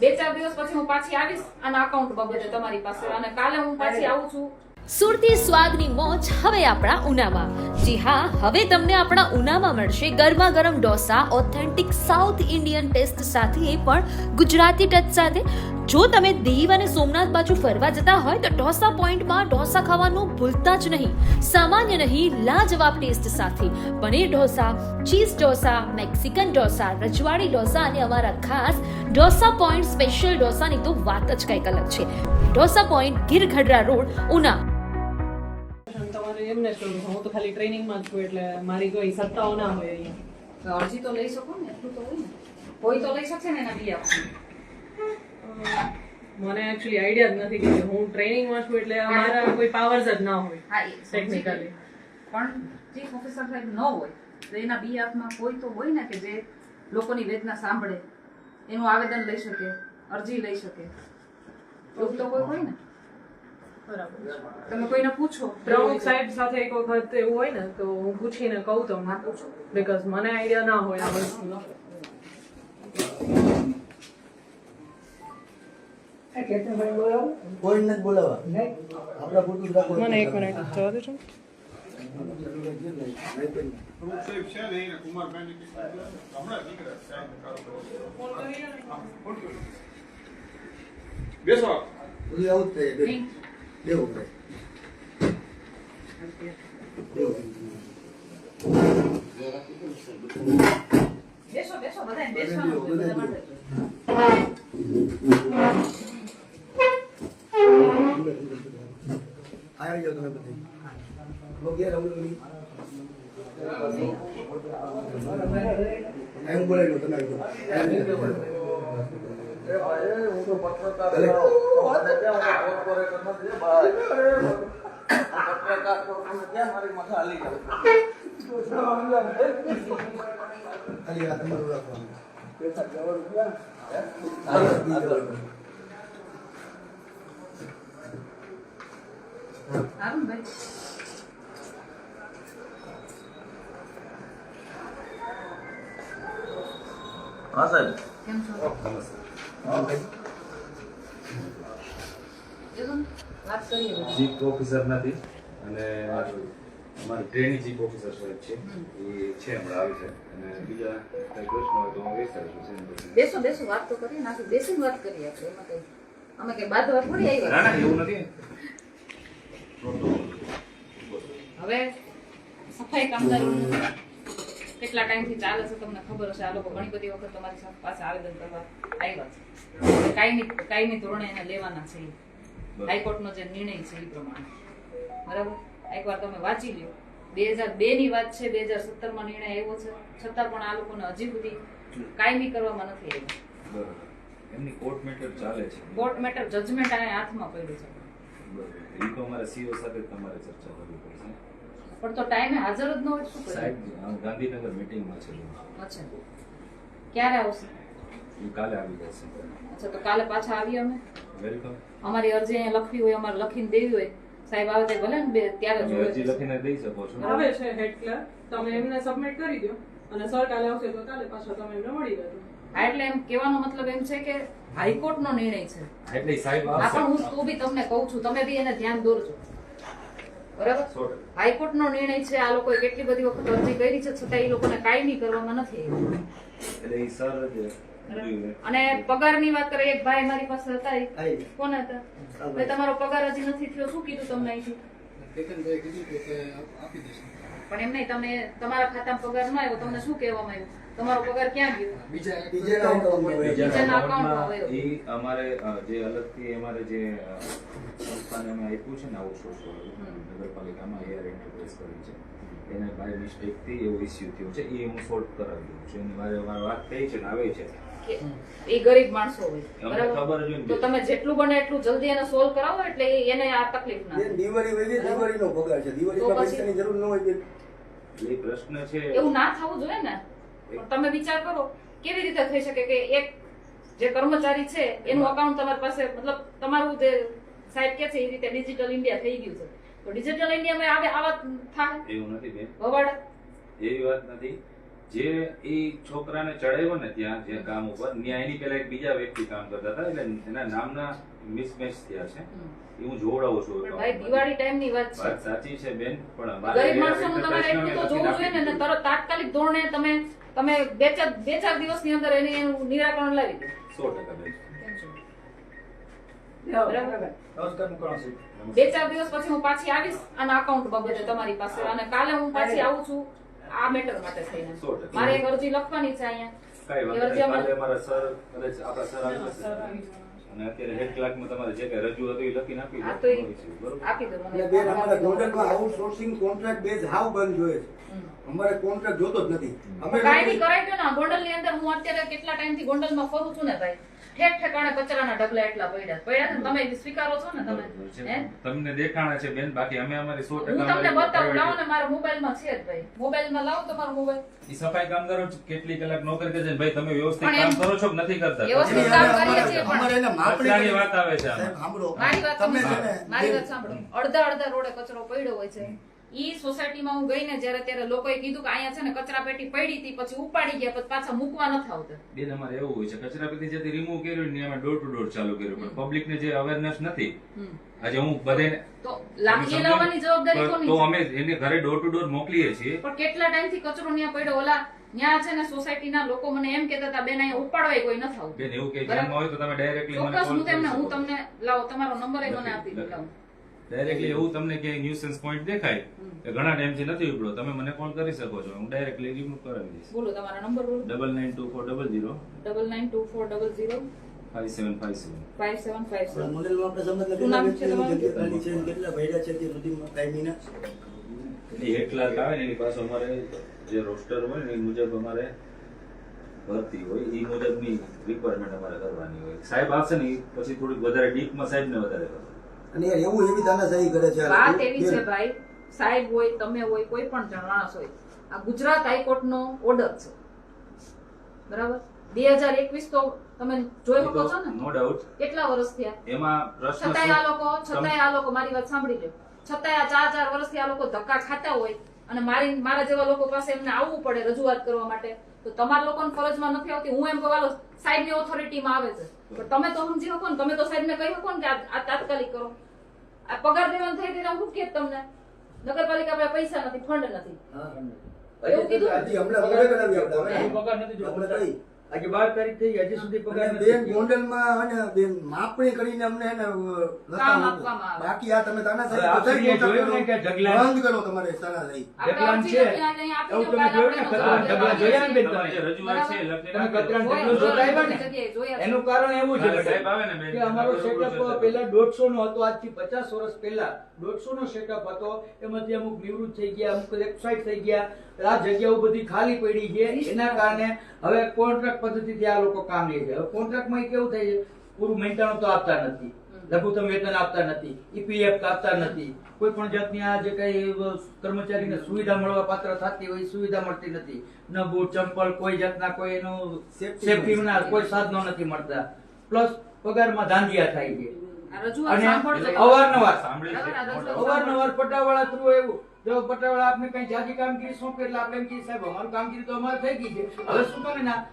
બે ચાર દિવસ પછી હું પાછી આવીશ આના અકાઉન્ટ બાબતે તમારી પાસે. અને કાલે હું પાછી આવું છું. સુરતી સ્વાદની મોજ હવે આપણા ઉનામાં જી હા હવે તમને આપણા ઉનામાં મળશે ગરમા ગરમ dosa authentic South Indian taste સાથે પણ ગુજરાતી ટચ સાથે. જો તમે દીવ અને સોમનાથ બાજુ ફરવા જતા હોય તો ઢોસા પોઈન્ટમાં ઢોસા ખાવાનું ભૂલતા જ નહીં. સામાન્ય નહીં લાજવાબ ટેસ્ટ સાથે. પનીર ઢોસા ચીઝ ઢોસા મેક્સિકન ઢોસા રજવાડી ઢોસા અને અમારા ખાસ ઢોસા પોઈન્ટ સ્પેશિયલ ઢોસાની તો વાત જ કંઈક અલગ છે. Dosa point Girgadhada road Una. એમને હું તો ખાલી ટ્રેનિંગમાં છું એટલે મારી કોઈ સત્તાઓ ના હોય અહીંયા. અરજી તો લઈ શકો ને. એટલું તો હોય ને. કોઈ તો લઈ શકશે ને એના બી આપશે મને એકચ્યુઅલી આઈડિયા જ નથી કે હું ટ્રેનિંગમાં છું એટલે મારા કોઈ પાવર્સ જ ના હોય ટેકનિકલી. પણ જે ઓફિસર સાહેબ ન હોય તો એના બિહાફમાં કોઈ તો હોય ને કે જે લોકોની વેદના સાંભળે એનું આવેદન લઈ શકે અરજી લઈ શકે. એવું તો કોઈ હોય ને? બરાબર. તમે કોઈને પૂછો પ્રમુખ સાહેબ સાથે એક વખત એવું હોય ને તો હું પૂછીને કહું તમને. બીકોઝ મને આઈડિયા ના હોય આ વસ્તુનો કોઈ નથી બોલાવા આપણા પૂરતું મને એક મિનિટ જવા દેજો. બેસો. બધું આવું જ. બેસો બેસો બધે બેસવાનું બેવું, હોય બધે બધા માટે. આવી જાઓ તમે બધે ભોગ્યા રમણી. એમ બોલાવી લો તમે આવી જાઓ. તમારું રાખવાનું. સારું ભાઈ હા સાહેબ કેમ છો કીધું ને? વાત કરીએ બધી. ચીફ ઓફિસર નથી અને અમારે ટ્રેનિંગ ચીફ ઓફિસર સાહેબ છે એ છે હમણાં આવી છે અને બીજા કઈ પ્રશ્ન હોય તો હું વિચારીશું છે બેસો બેસો વાત તો કરીએ ને આખી બેસીને વાત કરીએ આપણે એમાં કઈ અમે કઈ બાંધવા થોડી ના ના એવું નથી હવે કેટલા ટાઈમથી ચાલે છે તમને ખબર હશે. આ લોકો ઘણી બધી વખત તમારી સાથે પાસે આવેદન કરવા આવ્યા છે. કાયમી કાયમી ધોરણે એને લેવાના છે હાઈકોર્ટનો જે નિર્ણય છે એ પ્રમાણે. બરાબર? એકવાર તમે વાંચી લ્યો. બે હજાર બે ની વાત છે બે હજાર સત્તરમાં નિર્ણય આવ્યો છે. છતાં પણ આ લોકોને હજી સુધી કાયમી કરવામાં નથી આવ્યું. એમની કોર્ટ મેટર ચાલે છે. કોર્ટ મેટર જજમેન્ટ આ હાથમાં પડ્યું છે. બરાબર. એ તો અમારે સીઓ સાથે તમારે ચર્ચા કરવી પડશે. પણ તો ટાઈમે હાજર જ ન હોય શું સાહેબ ગાંધીનગર મીટિંગમાં છે અચ્છા. ક્યારે આવશે? કાલે આવી જશે. અચ્છા તો કાલે પાછા આવીએ અમે? વેલકમ અમારી અરજી અહીંયા લખવી હોય અમારે લખીને દેવી હોય. સાહેબ આવે તે ભલે ને બે ત્યારે તમે અરજી લખીને દઈ શકો છો. આવે છે હેડ ક્લર્ક તમે એમને સબમિટ કરી દો. અને સર કાલે આવશે તો કાલે પાછા તમે એમને મળી જજો. હા, એટલે એમ કહેવાનો મતલબ એમ છે કે હાઈકોર્ટનો નિર્ણય છે. એટલે સાહેબ આ પણ હું તો બી તમને કહું છું તમે બી એને ધ્યાન દોરજો. બરાબર. હાઈકોર્ટનો નિર્ણય છે આ લોકોએ કેટલી બધી વખત અરજી કરી છે છતાં એ લોકોને કાયમી કરવામાં નથી અને પગાર પગારની વાત કરે એક ભાઈ મારી પાસે હતા. કોણ હતા? ભાઈ. તમારો પગાર હજી નથી થયો શું કીધું તમને અહીંથી? પણ એમ નહીં તમે તમારા ખાતામાં પગાર ન આવ્યો તમને શું કહેવામાં આવ્યું? તમારો પગાર ક્યાં ગયો? બીજા હોય. બીજાના અકાઉન્ટમાં એ અમારે જે અલગથી અમારે જે સંસ્થાને અમે આપ્યું છે ને આઉટસોર્સ નગરપાલિકામાં એઆર એન્ટરપ્રાઇઝ કરી છે. એને બાય મિસ્ટેકથી એવો ઇસ્યુ થયો છે એ હું સોલ્વ કરાવી દઉં છું. એની મારે અમારે વાત થઈ છે ને આવે છે. એ ગરીબ માણસો હોય ખબર બરાબર હોય. તો તમે જેટલું બને એટલું જલ્દી એને સોલ્વ કરાવો એટલે એ- એને આ તકલીફ ના. દિવાળી વહી દિવાળીનો પગાર છે. દિવાળીમાં? પૈસાની જરૂર ન હોય એ પ્રશ્ન છે. એવું ના થવું જોઈએ ને? તમે વિચાર કરો કેવી રીતે થઈ શકે કે એક જે કર્મચારી છે એનું અકાઉન્ટ તમારી પાસે મતલબ તમારું જે સાહેબ કે છે એ રીતે ડિજિટલ ઇન્ડિયા થઈ ગયું છે. તો ડિજિટલ ઇન્ડિયામાં આવે આવા થાય? એવું નથી બેન. ભવાડ એવી વાત નથી. જે એ છોકરાને ચડાવ્યો ને ત્યાં જે કામ ઉપર ત્યાં એની પેલા એક બીજા વ્યક્તિ કામ કરતા હતા એટલે એના નામના મિસમેચ થયા છે. એ હું જોવડાવું છું. ભાઈ દિવાળી ટાઈમની વાત છે. સાચી છે બેન પણ ગરીબ માણસો નું તમારે એટલું તો જોવું જોઈએ ને તરત તાત્કાલિક ધોરણે તમે તમે બે ચાર બે ચાર દિવસની અંદર એને એનું નિરાકરણ લાવી દો. સો ટકા બે ચાર દિવસ પછી હું પાછી આવીશ આના અકાઉન્ટ બાબતે તમારી પાસે. અને કાલે હું પાછી આવું છું આ મેટર માટે થઈને. મારે એક અરજી લખવાની છે અહીંયા. કઈ વાત નહીં. કાલે અમારા સર કદાચ આપણા સર આવી જશે. અને અત્યારે હેડ ક્લાર્કમાં તમારે જે કઈ રજૂ હતું એ લખીને આપી દો. તો એ- બરોબર આપી દો એટલે બેન અમારા ગોંડલમાં આઉટસોર્સિંગ કોન્ટ્રાક્ટ બેઝ હાવ બંધ જોઈએ છે. અમારે કોન્ટ્રાક્ટ જોતો જ નથી. અમે કાંઈ બી કરાવી દો ને ગોંડલની અંદર હું અત્યારે કેટલા ટાઈમથી ગોંડલમાં ફરું છું ને ભાઈ? ઠેક ઠેકાણે કચરાના ઢગલા એટલા પડ્યા. પડ્યા તમે સ્વીકારો છો ને તમે તમને દેખાણા છે બેન બાકી અમે અમારી સો ટકા તમને બતાવું લાવો ને મારા મોબાઈલમાં છે જ ભાઈ. મોબાઈલમાં લાવો તમારો મોબાઈલ. ઈ સફાઈ કામદારો કેટલી કલાક નોકરી કરે છે ભાઈ તમે વ્યવસ્થિત કામ કરો છો કે નથી કરતા? વ્યવસ્થિત કામ કરીએ છીએ પણ- અમારે એને માપણી વાત આવે છે સાંભળો. મારી વાત સાંભળો. મારી વાત સાંભળો. અડધા અડધા રોડે કચરો પડ્યો હોય છે. ઈ સોસાયટીમાં હું ગઈ જયારે ત્યારે લોકોએ કીધું કે અહીંયા છે ને કચરા પેટી પડી હતી પછી ઉપાડી ગયા પછી પાછા મૂકવા નથી આવતા. બેન અમારે એવું હોય છે કચરા પેટી જેથી રિમૂવ કર્યું ને એમાં ડોર ટુ ડોર ચાલુ કર્યું પણ પબ્લિક ને જે અવેરનેસ નથી. આજે હું બધાને તો લાગી લાવવાની જવાબદારી કોની તો અમે એને ઘરે ડોર ટુ ડોર મોકલીએ છીએ. પણ કેટલા ટાઈમથી કચરો ત્યાં પડ્યો? ઓલા ત્યાં છે ને સોસાયટીના લોકો મને એમ કહેતા હતા બેન અહીંયા ઉપાડવાય કોઈ નથી આવતું. બેન એવું કે. ધ્યાનમાં હોય તો તમે ડાયરેક્ટલી મને કોલ હું તમને હું તમને લાવો તમારો નંબર એ મને આપી દો લખી- લાવો ડાયરેક્ટલી એવું તમને ક્યાંય ન્યુસન્સ પોઈન્ટ દેખાય કે ઘણા ટાઈમથી નથી ઉપડો. તમે મને કોલ કરી શકો છો. હું ડાયરેક્ટલી રિમૂવ કરાવી દઈશ. બોલો તમારા નંબર બોલો. Double nine two four double zero double nine two four double zero five seven five seven five seven five seven મોડેલમાં આપણે સમજતા નામ છે કેટલા તમારું? છે કેટલા ભર્યા છે તે સુધીમાં કાયમીના એની હેડ ક્લાર્ક આવે ને એની પાસે અમારે જે રોસ્ટર હોય ને એ મુજબ અમારે ભરતી હોય. એ મુજબની રિક્વાયરમેન્ટ અમારે કરવાની હોય. સાહેબ આવશે ને પછી થોડીક વધારે ડીપમાં સાહેબને વધારે કરવાનું અને એવું એવી તાનાશાહી કરે છે વાત એવી છે ભાઈ સાહેબ હોય તમે હોય કોઈ પણ માણસ હોય આ ગુજરાત હાઈકોર્ટનો ઓર્ડર છે. બરાબર? બે હજાર એકવીસ તો તમે જોઈ શકો છો ને? નો ડાઉટ કેટલા વર્ષ થયા? એમાં પ્રશ્ન છતાંય આ લોકો છતાંય આ લોકો મારી વાત સાંભળી લે. છતાંય આ ચાર ચાર વર્ષથી આ લોકો ધક્કા ખાતા હોય અને મારી મારા જેવા લોકો પાસે એમને આવવું પડે રજૂઆત કરવા માટે. તો તમારા લોકોને ફરજમાં નથી આવતી. હું એમ કહું સાહેબની ઓથોરિટીમાં આવે છે. તમે તો સમજી શકો ને તમે તો સાહેબને કહી શકો ને કે આ આ તાત્કાલિક કરો. આ પગાર દેવાનું થઈ ગયું હું કે તમને? નગરપાલિકા પાસે પૈસા નથી ફંડ નથી. એવું કીધું? હમણાં? પગાર નથી? આજે બાર તારીખ થઈ હજી સુધી પગાર બેન. ગોંડલમાં અને બેન માપણી કરીને અમને. બાકી આ તમે તાના હવે જોયું ને કે ઢગલા- બંધ કરો તમારે સારા લઈ જગલાન છે. એવું તમે જોયું ને? ઢગલા જોયા ને બેન તમે? રજૂઆત છે તમે ઢગલો જોતા આવ્યા ને? એનું કારણ એવું છે સાહેબ આવે ને કે અમારો સેટઅપ પહેલા પેલા દોઢસો નો હતો આજથી પચાસ વર્ષ પહેલા દોઢસો નો સેટઅપ હતો એમાંથી અમુક નિવૃત્ત થઈ ગયા અમુક એક્સાઇટ થઈ ગયા આ જગ્યાઓ બધી ખાલી પડી છે એના કારણે હવે કોન્ટ્રાક્ટ પદ્ધતિથી આ લોકો કામ લે છે. હવે કોન્ટ્રાક્ટમાં કેવું થાય છે પૂરું મહેનતાણું તો આપતા નથી. લઘુત્તમ વેતન આપતા નથી. ઈપીએફ આપતા નથી. કોઈ પણ જાતની આ જે કઈ કર્મચારીને સુવિધા મળવા પાત્ર થતી હોય સુવિધા મળતી નથી. ન બૂટ ચંપલ કોઈ જાતના કોઈ એનું Safety કોઈ સાધનો નથી મળતા. પ્લસ પગારમાં ધાંધિયા થાય છે. અને સાંભળજો. અવારનવાર સાંભળી છે. બરાબર, આ રજૂઆત અવારનવાર પટાવાળા થ્રુ એવું. જો પટાવાળા આપને કઈ જાજી કામગીરી સોંપે એટલે આપણે એમ કહીએ સાહેબ અમારું કામગીરી તો અમારે થઈ ગઈ છે. હવે શું કરે ના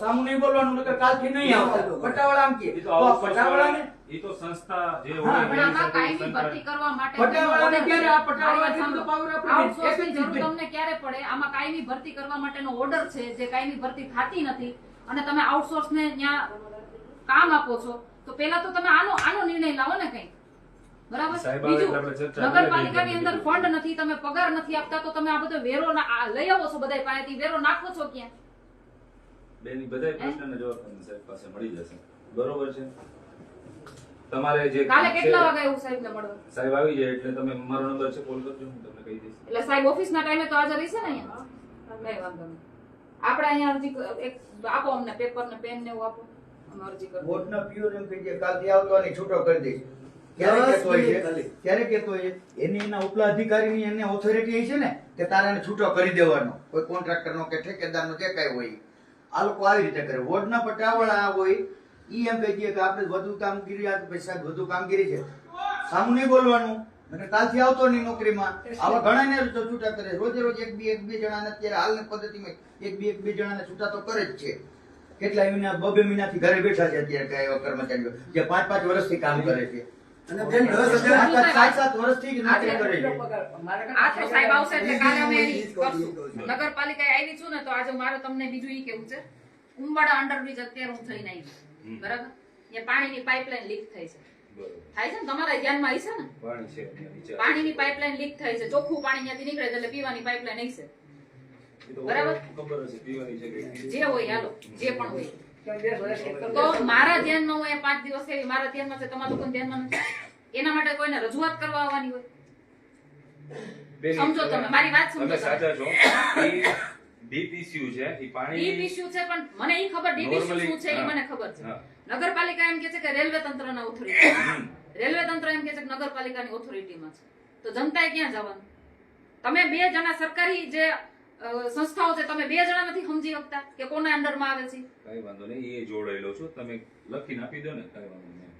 સામું નહીં બોલવાનું નકર કાલથી નહીં આવતા. પટાવાળા આમ કહે. તો તો પટાવાળાને? વાળા- તો સંસ્થા જે હોય પણ આમાં સાથે કાયમી ભરતી કરવા માટે પટાવાળાને ક્યારે આ પટાવાળા મારી વાત જેટલું સાંભળો. power આપણે Outsourcing એક જ જરૂર ચીજ તમને ક્યારે પડે? આમાં કાયમી ભરતી કરવા માટેનો ઓર્ડર છે જે કાયમી ભરતી થતી નથી. અને તમે આઉટસોર્સ ને ત્યાં કામ આપો છો. તો પહેલા તો તમે આનો આનો નિર્ણય લાવો ને કઈ બરાબર? બીજું નગરપાલિકાની અંદર ફંડ નથી તમે પગાર નથી આપતા તો તમે આ બધો વેરો ના- લઈ આવો છો બધા પાસેથી. વેરો નાખો છો ક્યાં? બેન, બધા બધાય પ્રશ્નના જવાબ તમને સાહેબ પાસે મળી જશે. બરોબર છે? તમારે જે કાલે કેટલા વાગે એવું સાહેબ ને મળવા સાહેબ આવી જાય એટલે તમે મારો નંબર છે કોલ કરજો હું તમને કહી દઈશ. એટલે સાહેબ ઓફિસ ના ટાઈમે તો હાજર રહેશે ને અહીંયા? કઈ વાંધો નહીં. આપણે અહીંયા અરજી એક આપો અમને પેપર ને પેન ને એવું આપો. અમે અરજી કરી વોટના પ્યોર એમ કહી દે કાલથી આવતો આની છૂટો કરી દઈશ. ક્યારે કહેતો હોય છે? ક્યારે કહેતો હોય છે? એની એના ઉપલા અધિકારીની એને ઓથોરિટી છે ને કે તારે છૂટો કરી દેવાનો. કોઈ કોન્ટ્રાક્ટરનો કે ઠેકેદારનો જે કાંઈ હોય. આ લોકો આવી રીતે કરે. વોર્ડના પટાવાળા હોય ઈ એમ કહી દે કે આપણે વધુ કામગીરી આ પૈસા વધુ કામગીરી છે. સામું નહીં બોલવાનું. અને કાલથી આવતો નહીં નોકરીમાં. આવા ઘણા ને છૂટા કરે. રોજે રોજ એક બે એક બે જણાને અત્યારે હાલની પદ્ધતિમાં એક બે એક બે જણાને છૂટા તો કરે જ છે. કેટલા મહિના બબે મહિનાથી ઘરે બેઠા છે અત્યારે કયા કર્મચારીઓ જે પાંચ પાંચ વર્ષથી કામ કરે છે. અને બેન દસ હજાર સાત સાત- સાત સાત વર્ષથી જ નોકરી કરે છે. આ સાહેબ આવશે એટલે કાલે અમે એની ઈ જ કહું, ઈ જ કરશું. કહું છું. નગરપાલિકાએ આવી છું ને તો આજે મારે તમને બીજું ઈ કેવું છે? ઉંબાડા અંડરબ્રિજ અત્યારે હું થઈને આવી બરાબર? ત્યાં પાણીની પાઇપલાઇન લીક થઈ છે. થાય છે ને? તમારા ધ્યાનમાં આવી છે ને? પાણીની પાઇપલાઇન લીક થાય છે. ચોખ્ખું પાણી ત્યાંથી નીકળે છે એટલે પીવાની પાઇપલાઇન આવી છે. બરાબર. ખબર હશે પીવાની છે કે જે હોય હાલો જે પણ હોય. તો મારા ધ્યાનમાં હોય પાંચ દિવસ એવી મારા ધ્યાનમાં છે તમારા લોકોના ધ્યાનમાં નથી? એના માટે કોઈને રજૂઆત કરવા આવવાની હોય? સમજો તમે, મારી વાત સમજો તમે તમે. સાચા છો. ઈ deep છે ઈ પાણી ડીપ ઇશ્યુ છે પણ મને ઈ ખબર ડીપ ઇશ્યુ શું છે ઈ મને ખબર છે. નગરપાલિકા એમ કે છે કે રેલવે તંત્રના ઓથોરિટી રેલવે તંત્ર એમ કે છે કે નગરપાલિકાની ઓથોરિટીમાં છે. તો જનતાએ ક્યાં જવાનું? તમે બે જણા સરકારી જે સંસ્થાઓ છે તમે બે જણા નથી સમજી શકતા કે કોના અંડરમાં આવે છે. કઈ વાંધો નહીં એ જોડાયેલો છું. તમે લખીને આપી દો ને કઈ વાંધો નહીં.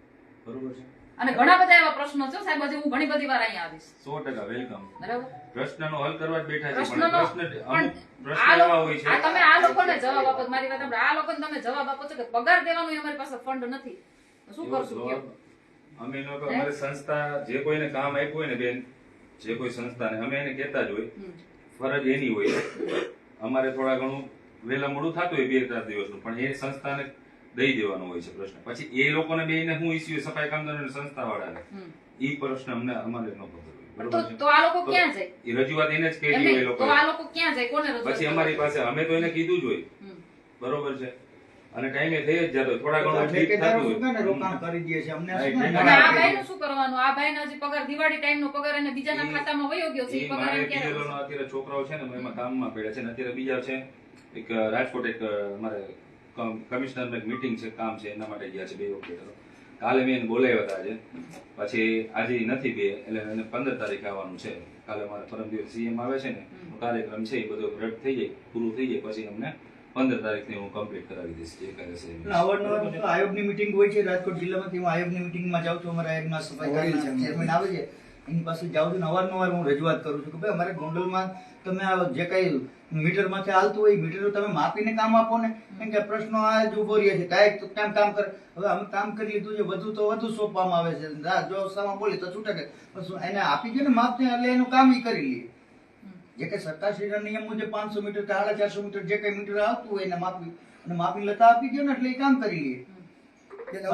બરોબર છે? અને ઘણા બધા એવા પ્રશ્નો છે સાહેબ હજી હું ઘણી બધી વાર અહીંયા આવીશ. સો ટકા વેલકમ. બરાબર? પ્રશ્નનો હલ કરવા જ બેઠા છે પણ પ્રશ્ન પણ પ્રશ્ન એવા હોય છે. આ તમે આ લોકોને જવાબ આપો મારી વાત આ લોકોને તમે જવાબ આપો છો કે પગાર દેવાનો અમારી પાસે ફંડ નથી. શું કરશું? અમે લોકો અમારી સંસ્થા જે કોઈને કામ આપ્યું હોય ને બેન જે કોઈ સંસ્થાને અમે એને કહેતા જ હોય. ફરજ એની હોય. અમારે થોડા ઘણું વહેલા મોડું થતું હોય બે ચાર દિવસનું પણ એ સંસ્થાને દઈ દેવાનો હોય છે પ્રશ્ન. પછી એ લોકોને બેને હું ઇસ્યુ સફાઈ કામદારો સંસ્થા વાળાને એ પ્રશ્ન અમને અમારે ન રજૂઆત એને જ કહેલી હોય એ લોકો પછી અમારી પાસે અમે તો એને કીધું જ હોય. બરોબર છે? અને ટાઈમે થઈ જ જતો. થોડા ઘણું ઠીક થતું હોય. રોકાણ કરી દે છે? અમને અને આ ભાઈ? શું કરવાનું? આ ભાઈને હજી પગાર દિવાળી ટાઈમ નો પગાર એને બીજાના ખાતામાં વયો ગયો છે પગાર એમ કે અત્યારે છોકરાઓ છે ને એમાં કામમાં પડ્યા છે ને અત્યારે બીજા છે. એક રાજકોટ એક મારે કમિશનર એક મીટિંગ છે કામ છે એના માટે ગયા છે બે વખતે. કાલે મેં બોલાવ્યા હતા આજે. પછી આજે નથી બે એટલે એને પંદર તારીખ આવવાનું છે. કાલે મારા પરમ દિવસ સીએમ આવે છે ને કાર્યક્રમ છે એ બધો રદ થઈ જાય પૂરું થઈ જાય પછી અમને પંદર તારીખની હું કમ્પ્લીટ કરાવી દઈશ જે કરે છે અવારનવાર આયોગની મીટિંગ હોય છે રાજકોટ જિલ્લામાં હું આયોગની મીટિંગમાં જાઉં છું અમારા આયોગના સફાઈ ચેરમેન આવે છે એની પાસે જાઉં છું અવારનવાર હું રજૂઆત કરું છું કે ભાઈ અમારે ગોંડલમાં તમે આ જે કઈ મીટરમાંથી હાલતું હોય મીટર તમે માપીને કામ આપો ને. કેમ કે પ્રશ્નો આ જ ઊભો રહ્યા છે કાંઈક તો કામ કામ કરે. હવે અમે કામ કરી લીધું છે વધુ તો વધુ સોંપવામાં આવે છે. જો સામા બોલી તો છૂટકે કે. શું એને આપી દે ને માપને એટલે એનું કામ ઈ કરી લે. જે કે સરકારશ્રીના નિયમ મુજબ પાંચસો મીટર સાડા ચારસો મીટર જે કઈ મીટર આવતું હોય એને માપી અને માપી લતા આપી દો ને એટલે એ કામ કરી લે.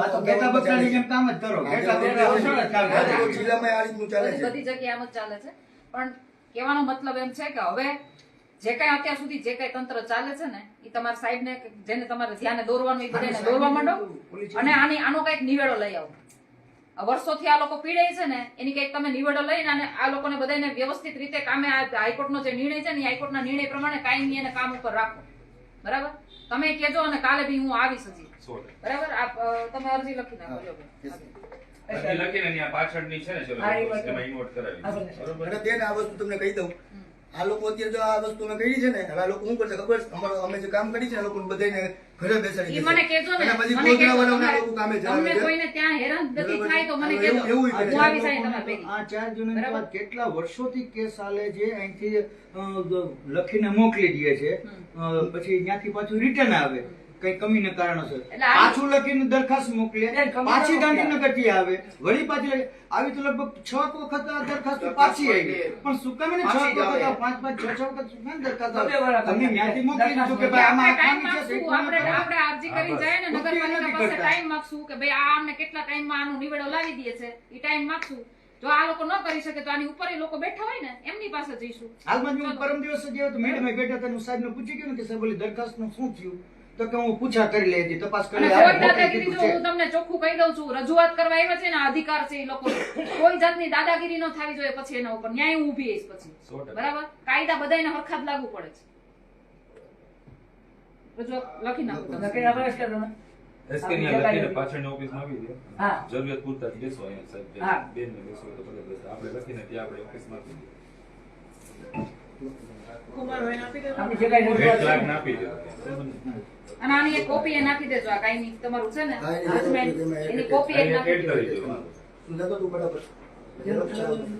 આ તો ઘેટા બકરાની જેમ કામ જ કરો ઘેટા બકરા વસાવે જ કામ કરે. રાજકોટ જિલ્લામાં આ રીતનું ચાલે છે. બધી જગ્યાએ આમ જ ચાલે છે. પણ કહેવાનો મતલબ એમ છે કે હવે જે કઈ અત્યાર સુધી જે કઈ તંત્ર ચાલે છે ને એ તમારા સાહેબ ને જેને તમારે ધ્યાને દોરવાનું એ બધાને દોરવા માંડો. અને આની આનો કંઈક નિવેડો લઈ આવો. વર્ષોથી આ લોકો પીડે છે ને એની કંઈક તમે નિવેડો લઈને અને આ લોકોને બધાને વ્યવસ્થિત રીતે કામે આ હાઈકોર્ટનો જે નિર્ણય છે ને હાઈકોર્ટના નિર્ણય પ્રમાણે કાયમી એને કામ ઉપર રાખો. બરાબર? તમે કેજો અને કાલે બી હું આવીશ હજી. બરાબર? આપ તમે અરજી લખી નાખો લખીને પાછળની છે ને ચલો કરાવી અને આ વસ્તુ તમને કહી દઉં. આ લોકો અત્યારે જો આ વસ્તુ મેં કરી છે ને હવે આ લોકો શું કરશે ખબર? છે? અમે જે કામ કરી છે આ લોકો બધાને ઘરે બેસાડી મને કેજો ને પછી ગોધરાવાળાના તમારે- લોકો કામે જાય તમને કોઈને ત્યાં હેરાનગતિ બરાબર. થાય તો મને કેજો એવું- એવું ઈ કરે. હું આવીશ આ ચાર જૂની વાત કેટલા વર્ષોથી કેસ હાલે છે અહીંથી લખીને મોકલી દે છે. પછી ત્યાંથી પાછું રિટર્ન આવે. કઈ કમીને કારણોસર પાછું લખીને દરખાસ્ત મોકલે પાછી ગાંધીનગરથી આવે. વળી પાછી આવી તો લગભગ છ વખત આ દરખાસ્ત પાછી આવી પણ શું કામ છ વખત પાંચ પાંચ છ છ વખત શું કામ દરખાસ્ત તમે ત્યાંથી મોકલી દીધું કે ભાઈ આમાં ટાઈમ ખામી છે, આપણે આપણે અરજી કરી જાય ને નગરપાલિકા પાસે ટાઈમ માંગશું કે ભાઈ આ અમને કેટલા ટાઈમમાં આનો નિવેડો લાવી દે છે. એ ટાઈમ માંગશું જો આ લોકો ન કરી શકે તો આની ઉપર એ લોકો બેઠા હોય ને એમની પાસે જઈશું. હાલમાં પરમ દિવસે ગયો તો મેડમ બેઠા હતા હું સાહેબને પૂછી ગયો ને કે સાહેબ દરખાસ્તનું શું થયું? તો કે હું પૂછા કરી લેતી તપાસ કરી કોઈ દાદાગીરી જો હું તમને ચોખ્ખું કહી દઉં છું રજૂઆત કરવા આવ્યા છે ને અધિકાર છે એ લોકો કોઈ જાતની દાદાગીરી ન થવી જોઈએ પછી એના ઉપર ન્યાય હું ઊભી પછી. બરાબર? કાયદા બધાને હરખા લાગુ પડે છે. રજૂઆત લખી નાખો. તમે. લખી નાખો તમે. SK લખીને પાછળની ઓફિસમાં આવી દો. જરૂરિયાત પૂરતા જ બેસો અહીંયા સાહેબ. બેન ને બેસો તો ભલે. આપણે લખીને ત્યાં આપણે ઓફિસમાં આપી દઈએ. કાંઈ આની એક કોપી એ નાખી દેજો. આ કાયમી તમારું છે ને? એની કોપી એક નાખી દેજો. તું.